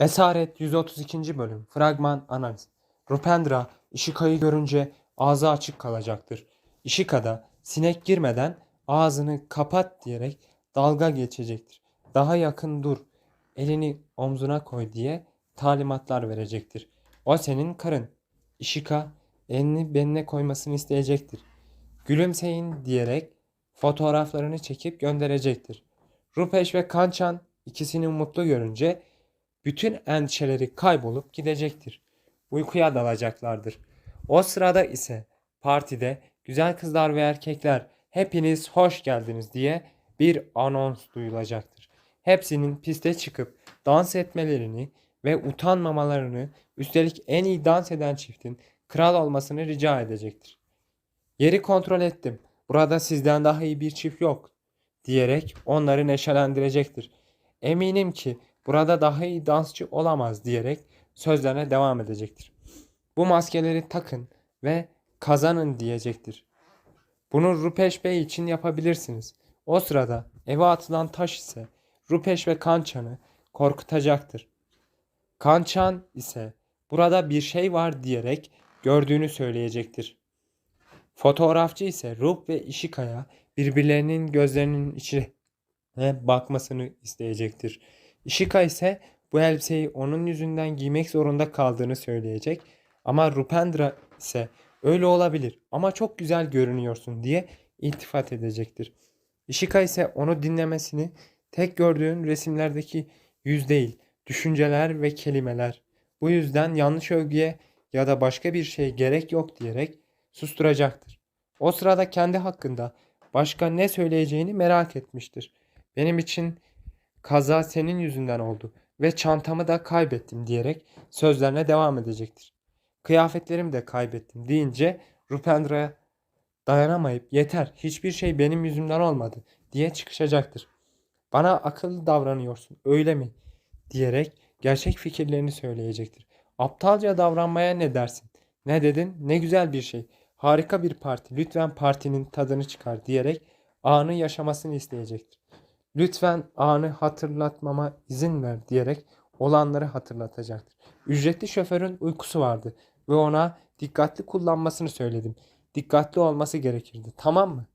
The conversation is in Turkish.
Esaret 132. bölüm Fragman analiz Rupendra Ishika'yı görünce ağzı açık kalacaktır. Ishika da sinek girmeden ağzını kapat diyerek dalga geçecektir. Daha yakın dur, elini omzuna koy diye talimatlar verecektir. O senin karın. Ishika elini benine koymasını isteyecektir. Gülümseyin diyerek fotoğraflarını çekip gönderecektir. Rupesh ve Kanchan ikisini mutlu görünce bütün endişeleri kaybolup gidecektir. Uykuya dalacaklardır. O sırada ise partide güzel kızlar ve erkekler hepiniz hoş geldiniz diye bir anons duyulacaktır. Hepsinin piste çıkıp dans etmelerini ve utanmamalarını üstelik en iyi dans eden çiftin kral olmasını rica edecektir. Yeri kontrol ettim. Burada sizden daha iyi bir çift yok diyerek onları neşelendirecektir. Eminim ki burada daha iyi dansçı olamaz diyerek sözlerine devam edecektir. Bu maskeleri takın ve kazanın diyecektir. Bunu Rupesh Bey için yapabilirsiniz. O sırada eve atılan taş ise Rupesh ve Kanchan'ı korkutacaktır. Kanchan ise burada bir şey var diyerek gördüğünü söyleyecektir. Fotoğrafçı ise Rup ve Ishika'ya birbirlerinin gözlerinin içine bakmasını isteyecektir. Ishika ise bu elbiseyi onun yüzünden giymek zorunda kaldığını söyleyecek ama Rupendra ise öyle olabilir ama çok güzel görünüyorsun diye iltifat edecektir. Ishika ise onu dinlemesini tek gördüğün resimlerdeki yüz değil, düşünceler ve kelimeler. Bu yüzden yanlış övgüye ya da başka bir şey gerek yok diyerek susturacaktır. O sırada kendi hakkında başka ne söyleyeceğini merak etmiştir. Benim için kaza senin yüzünden oldu ve çantamı da kaybettim diyerek sözlerine devam edecektir. Kıyafetlerimi de kaybettim deyince Rupendra'ya dayanamayıp yeter hiçbir şey benim yüzümden olmadı diye çıkışacaktır. Bana akıllı davranıyorsun öyle mi diyerek gerçek fikirlerini söyleyecektir. Aptalca davranmaya ne dersin? Ne dedin? Ne güzel bir şey. Harika bir parti. Lütfen partinin tadını çıkar diyerek anı yaşamasını isteyecektir. Lütfen anı hatırlatmama izin ver diyerek olanları hatırlatacaktır. Ücretli şoförün uykusu vardı ve ona dikkatli kullanmasını söyledim. Dikkatli olması gerekirdi. Tamam mı?